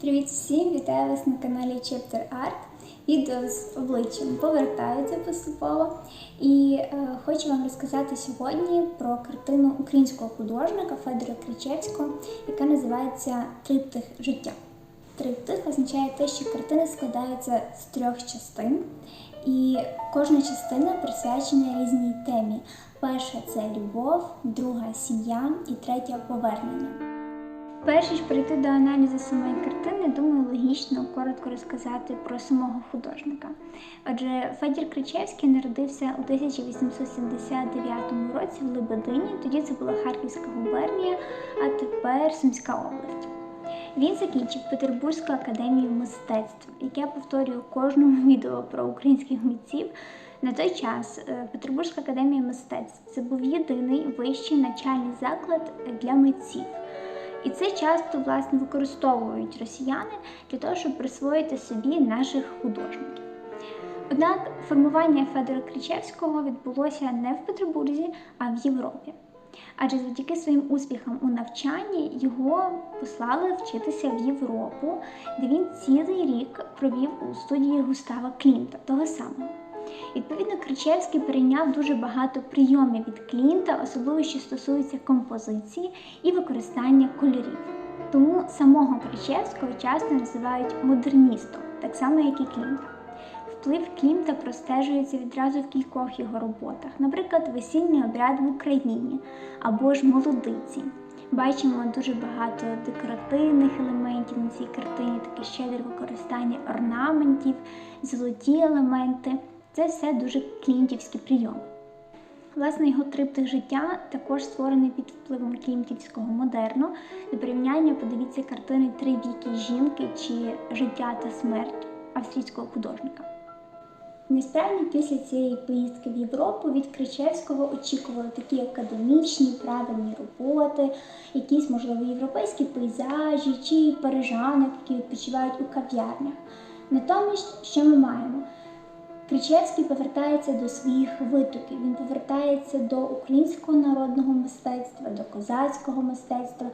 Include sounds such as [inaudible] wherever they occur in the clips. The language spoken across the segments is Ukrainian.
Привіт всім! Вітаю вас на каналі Chapter Art. Відео з обличчям повертаються поступово. І е, хочу вам розказати сьогодні про картину українського художника Федора Кричевського, яка називається Триптих життя. Триптих означає те, що картина складається з трьох частин, і кожна частина присвячена різній темі. Перша це любов, друга сім'я і третя повернення. Перш ніж перейти до аналізу самої картини, думаю, логічно коротко розказати про самого художника. Адже Федір Кричевський народився у 1879 році в Лебедині, тоді це була Харківська губернія, а тепер Сумська область. Він закінчив Петербурзьку академію мистецтв, як я повторюю кожному [laughs] відео про українських митців. На той час е, Петербурзька академія мистецтв це був єдиний вищий навчальний заклад для митців. І це часто власне використовують росіяни для того, щоб присвоїти собі наших художників. Однак формування Федора Кричевського відбулося не в Петербурзі, а в Європі. Адже завдяки своїм успіхам у навчанні його послали вчитися в Європу, де він цілий рік провів у студії Густава Клімта, того самого. Відповідно, Кричевський перейняв дуже багато прийомів від Клінта, особливо що стосується композиції і використання кольорів. Тому самого Кричевського часто називають модерністом, так само як і Клімта. Вплив Клімта простежується відразу в кількох його роботах, наприклад, весільний обряд в Україні або ж молодиці. Бачимо дуже багато декоративних елементів на цій картині, таке щедре використання орнаментів, золоті елементи. Це все дуже клімтівські прийоми. Власне, його триптих життя також створений під впливом клімтівського модерну. До порівняння подивіться картини Три віки жінки чи Життя та смерть австрійського художника. Насправді, після цієї поїздки в Європу від Кричевського очікували такі академічні, правильні роботи, якісь, можливо, європейські пейзажі чи парижани, які відпочивають у кав'ярнях. Натомість, що ми маємо? Кричевський повертається до своїх витоків, він повертається до українського народного мистецтва, до козацького мистецтва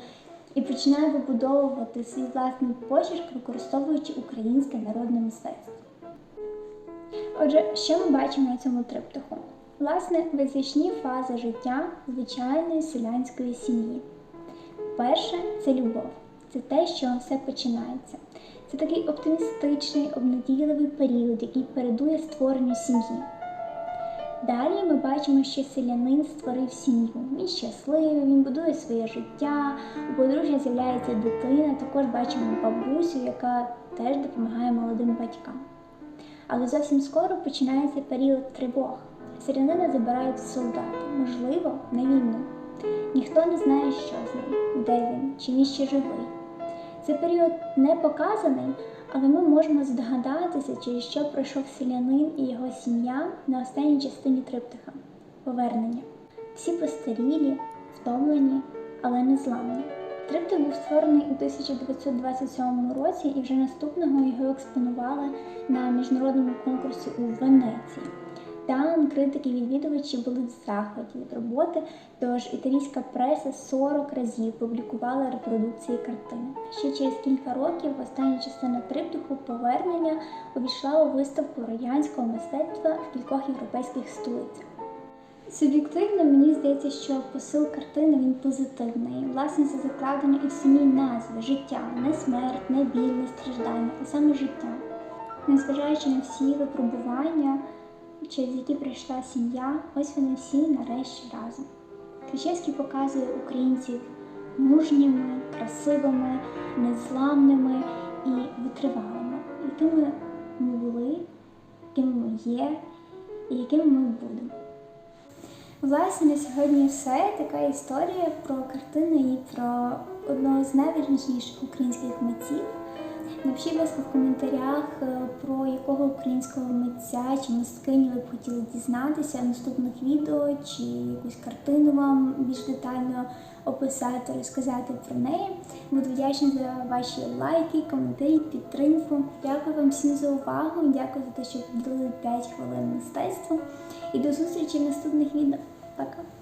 і починає вибудовувати свій власний почерк, використовуючи українське народне мистецтво. Отже, що ми бачимо на цьому триптиху? Власне, визначні фази життя звичайної селянської сім'ї. Перше це любов, це те, що все починається. Це такий оптимістичний, обнадійливий період, який передує створенню сім'ї. Далі ми бачимо, що селянин створив сім'ю. Він щасливий, він будує своє життя, у подружжя з'являється дитина, також бачимо бабусю, яка теж допомагає молодим батькам. Але зовсім скоро починається період тривог. Селянина забирають солдати, можливо, на війну. Ніхто не знає, що з ним, де він, чи він ще живий. Цей період не показаний, але ми можемо здогадатися, через що пройшов селянин і його сім'я на останній частині триптиха повернення. Всі постарілі, втомлені, але не зламані. Триптих був створений у 1927 році і вже наступного його експонували на міжнародному конкурсі у Венеції. Там критики і відвідувачі були в захваті від роботи, тож італійська преса 40 разів публікувала репродукції картини. Ще через кілька років остання частина триптиху повернення увійшла у виставку радянського мистецтва в кількох європейських столицях. Суб'єктивно мені здається, що посил картини він позитивний. Власне, це закладено і в самій назві життя, не смерть, не біль, не страждання, а саме життя. Незважаючи на всі випробування через які прийшла сім'я, ось вони всі нарешті разом. Кричевський показує українців мужніми, красивими, незламними і витривалими, якими ми були, якими ми є і якими ми будемо. Власне, на сьогодні все. Така історія про картину і про одного з найвірніших українських митців. Напишіть, будь ласка, в коментарях, е, про якого українського митця чи мисткиню ви б хотіли дізнатися наступних відео, чи якусь картину вам більш детально описати, розказати про неї. Буду вдячна за ваші лайки, коментарі, підтримку. Дякую вам всім за увагу. Дякую за те, що приділили 5 хвилин мистецтва. І до зустрічі в наступних відео. Пока!